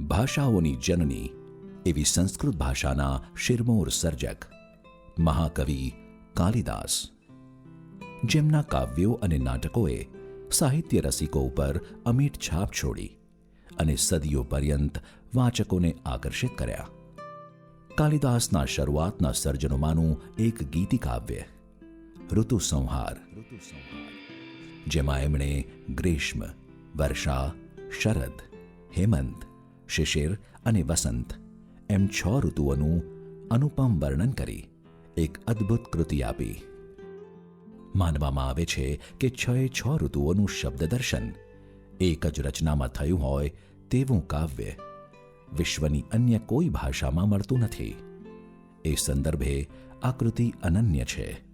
ભાષાઓની જનની એવી સંસ્કૃત ભાષાના શિરમોર સર્જક, મહાકવિ કાલિદાસ, જેમના કાવ્યો અને નાટકોએ સાહિત્ય રસિકો ઉપર અમીટ છાપ છોડી અને સદીઓ પર્યંત વાચકોને આકર્ષિત કર્યા. કાલિદાસના શરૂઆતના સર્જનોમાંનું એક ગીતિકાવ્ય ઋતુ સંહાર જેમાં એમણે ગ્રીષ્મ, વર્ષા, શરદ, હેમંત શિશિર અને વસંત. એમ છ ઋતુઓનું અનુપમ વર્ણન કરી એક અદ્ભુત કૃતિ આપી. માનવામાં આવે છે કે છ છ ઋતુઓનું શબ્દ દર્શન એક જ રચનામાં થયું હોય તેવું કાવ્ય વિશ્વની અન્ય કોઈ ભાષામાં મળતું નથી. એ સંદર્ભે આ કૃતિ અનન્ય છે.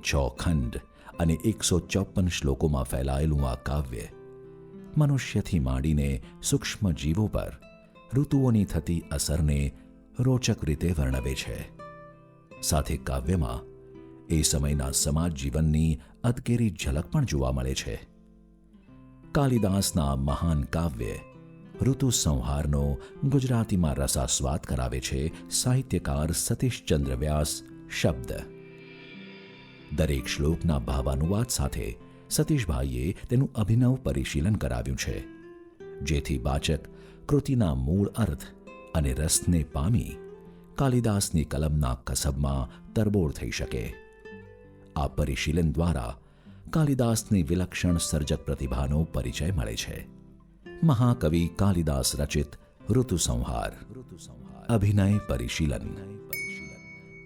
છ ખંડ અને એકસો ચોપન શ્લોકોમાં ફેલાયેલું આ કાવ્ય મનુષ્યથી માંડીને સૂક્ષ્મ જીવો પર ઋતુઓની થતી અસરને રોચક રીતે વર્ણવે છે. સાથે કાવ્યમાં એ સમયના સમાજ જીવનની અદકેરી ઝલક પણ જોવા મળે છે. કાલિદાસના મહાન કાવ્ય ઋતુ સંહારનો ગુજરાતીમાં રસાસ્વાદ કરાવે છે સાહિત્યકાર સતીશચંદ્ર વ્યાસ શબ્દ. દરેક શ્લોકના ભાવાનુવાદ સાથે સતીશભાઈએ તેનું અભિનવ પરિશીલન કરાવ્યું છે, જેથી વાચક કૃતિના મૂળ અર્થ અને રસને પામી કાલિદાસની કલમના કસબમાં તરબોળ થઈ શકે. આ પરિશીલન દ્વારા કાલિદાસની વિલક્ષણ સર્જક પ્રતિભાનો પરિચય મળે છે. મહાકવિ કાલિદાસ રચિત ઋતુસંહાર. અભિનય પરિશીલન.